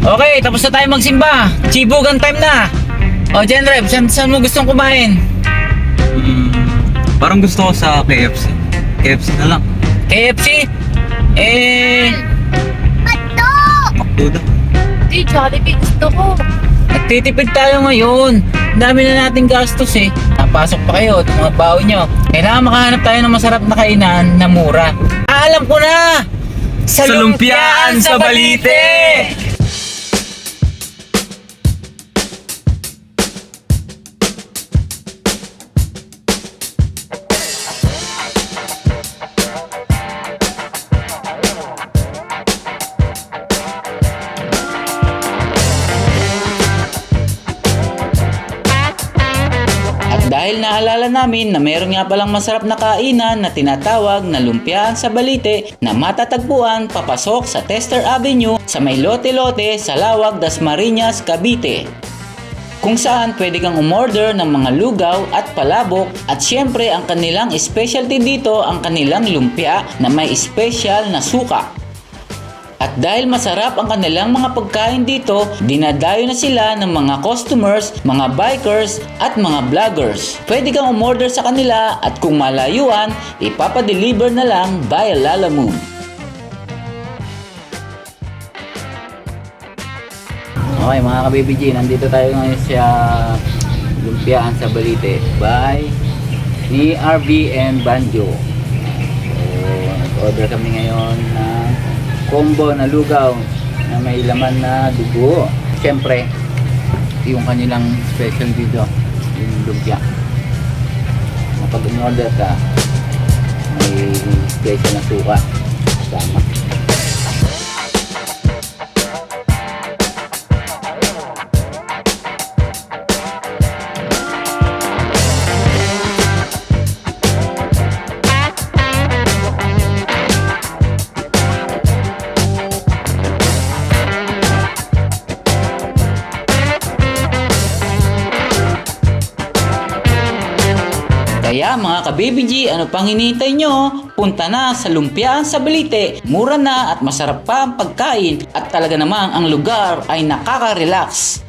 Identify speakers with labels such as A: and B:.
A: Okay, tapos na tayo magsimba. Chibugan time na. O, Jenrep, saan, saan mo gustong kumain?
B: Hmm, parang gusto ko sa KFC. KFC na lang.
A: KFC? Eh,
B: McDo daw.
C: Di, Jollibee gusto ko.
A: nagtitipid tayo ngayon. Ang dami na nating gastos eh. Napasok pa kayo, itong mga baon nyo. Kailangan makahanap tayo ng masarap na kainan na mura. Ah, alam ko na!
B: Sa Lumpiaan sa Balite!
A: Dahil naalala namin na meron nga palang masarap na kainan na tinatawag na lumpiaan sa balite na matatagpuan papasok sa Tester Avenue sa may lote-lote sa Lawag, Dasmariñas, Cavite. Kung saan pwede kang umorder ng mga lugaw at palabok at syempre ang kanilang specialty dito ang kanilang lumpia na may special na suka. At dahil masarap ang kanilang mga pagkain dito, dinadayo na sila ng mga customers, mga bikers, at mga vloggers. Pwede kang umorder sa kanila at kung malayuan, ipapadeliver na lang via Lalamove. Okay mga ka-BBG, nandito tayo ngayon sa Lumpiaan sa Balite by ni RV and Banjo. So, order kami ngayon ng combo na lugaw na may laman na dugo. Siyempre, yung kanilang special dito, yung lumpia. Kapag in-order ka, may special na suka. Kaya mga ka-BBG, ano pang hinihintay nyo? Punta na sa Lumpiaan sa Balite. Mura na at masarap pa ang pagkain at talaga namang ang lugar ay nakaka-relax.